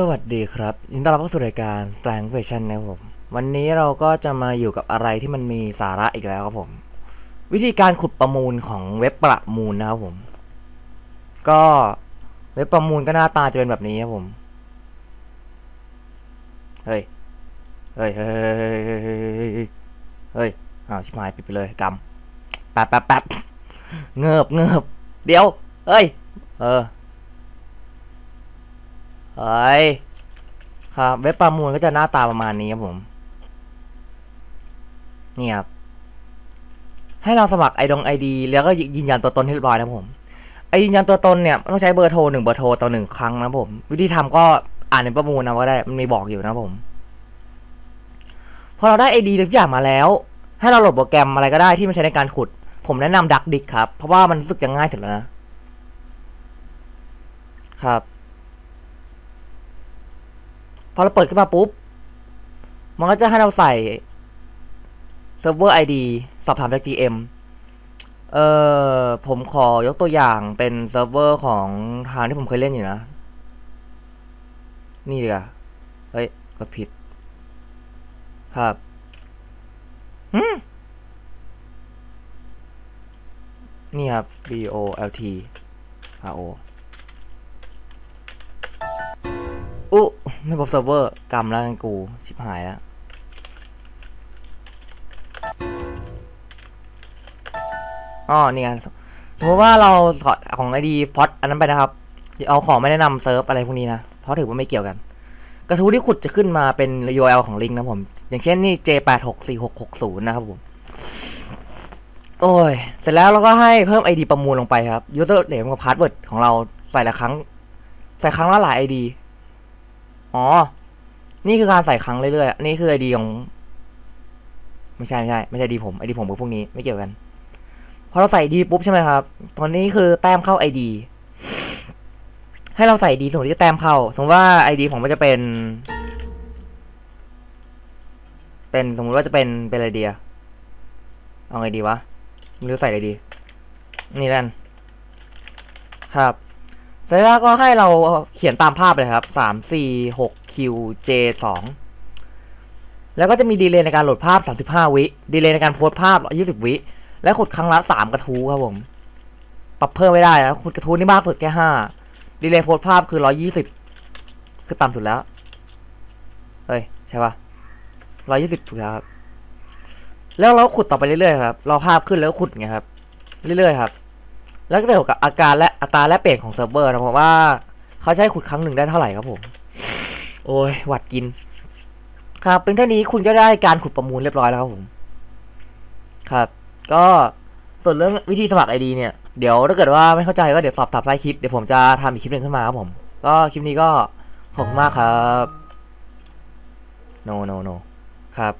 สวัสดีครับยินดีต้อนรับเข้าสู่รายการแปลงเวอร์ชันนะครับผม วันนี้เราก็จะมาอยู่กับอะไรที่มันมีสาระอีกแล้วครับผม วิธีการขุดประมูลของเว็บประมูลนะครับผม ก็เว็บประมูลก็หน้าตาจะเป็นแบบนี้ครับผม เฮ้ย เฮ้ย เฮ้ย เฮ้ยเฮ้ยเฮ้ยเฮ้ยเฮ้ยอ้าวชิบหายปิดไปเลยกำแป๊บแป๊บแป๊บเงิบเงิบเดี๋ยว เฮ้ย เออ เฮ้ยครับเว็บประมูลก็จะหน้าตาประมาณนี้ครับผมนี่ครับให้เราสมัครไอดองไอดีแล้วก็ยืนยันตัวตนให้เรียบร้อยนะผมไอยืนยันตัวตนเนี่ยต้องใช้เบอร์โทรหนึ่งเบอร์โทรต่อหนึ่งครั้งนะผม วิธีทำก็อ่านในประมูลนะก็ได้มันมีบอกอยู่นะผมพอเราได้ไอดีทุกอย่างมาแล้ว ให้เราโหลดโปรแกรมอะไรก็ได้ที่มันใช้ในการขุด ผมแนะนำดักดิกครับ เพราะว่ามันรู้สึกจะง่ายสุดแล้วนะครับ พอเราเปิดขึ้นมาปุ๊บ มันก็จะให้เราใส่เซิร์ฟเวอร์ ID สอบถามจาก GM เอ่อผมขอยกตัวอย่างเป็นเซิร์ฟเวอร์ของทางที่ผมเคยเล่นอยู่นะ นี่ดีกว่าเฮ้ยกดผิด ครับหืมนี่ครับ B O L T R O ไม่พบเซิร์ฟเวอร์กำแล้วกันกูชิบหายแล้วอ๋อนี่ไงสมมติว่าเราถอดของไอดีพอดอันนั้นไปนะครับเอาของไม่แนะนำเซิร์ฟอะไรพวกนี้นะ เพราะถือว่าไม่เกี่ยวกัน กระทู้ที่ขุดจะขึ้นมาเป็น URL ของลิงก์นะผม อย่างเช่นนี่ J864660 นะครับผม โอ้ย เสร็จแล้วเราก็ให้เพิ่ม ID ประมูลลงไปครับ user name กับ password ของเราใส่ละครั้ง ใส่ครั้งละหลาย ID อ๋อ นี่คือการใส่ครั้งเรื่อยๆ นี่คือ ID ของ ไม่ใช่ไม่ใช่ไม่ใช่ ID ผม ID ผมกับพวกนี้ไม่เกี่ยวกัน พอเราใส่ ID ปุ๊บใช่ไหมครับ ตอนนี้คือแต้มเข้า ID ให้เราใส่ ID สมมติที่แต้มเข้า สมมติว่า ID ผมก็จะเป็น เป็นสมมติว่าจะเป็นเป็นอะไรเดียเอาไงดีวะไม่รู้ใส่อะไรดี นี่นั่นครับ สร็จแล้วก็ให้เราเขียนตามภาพเลยครับสามสี่หก Q J สองแล้วก็จะมีดีเลย์ในการโหลดภาพ 35 วิ ดีเลย์ในการโพสภาพ 20 วิ และขุดครั้งละ 3 กระทู้ครับผม ปรับเพิ่มไม่ได้นะขุดกระทู้นี่มากสุดแค่5ดีเลย์โพสภาพคือ 120 คือต่ำสุดแล้ว เฮ้ย ใช่ปะ120 ถูกแล้วครับ แล้วเราขุดต่อไปเรื่อยๆครับรอภาพขึ้นแล้วขุดไงครับ เรื่อยๆครับ แล้วก็เกี่ยวกับอาการและอัตราแลกเปลี่ยนของเซิร์ฟเวอร์นะผมว่าเขาใช้ขุดครั้งหนึ่งได้เท่าไหร่ครับผม โอ้ยหวัดกิน ครับเป็นเท่านี้คุณก็ได้การขุดประมูลเรียบร้อยแล้วครับผม ครับ ก็ส่วนเรื่องวิธีสมัครไอดีเนี่ยเดี๋ยวถ้าเกิดว่าไม่เข้าใจก็เดี๋ยวสอบถามใต้คลิปเดี๋ยวผมจะทำอีกคลิปหนึ่งขึ้นมาครับผม ก็คลิปนี้ก็ขอบคุณมากครับ no no no ครับ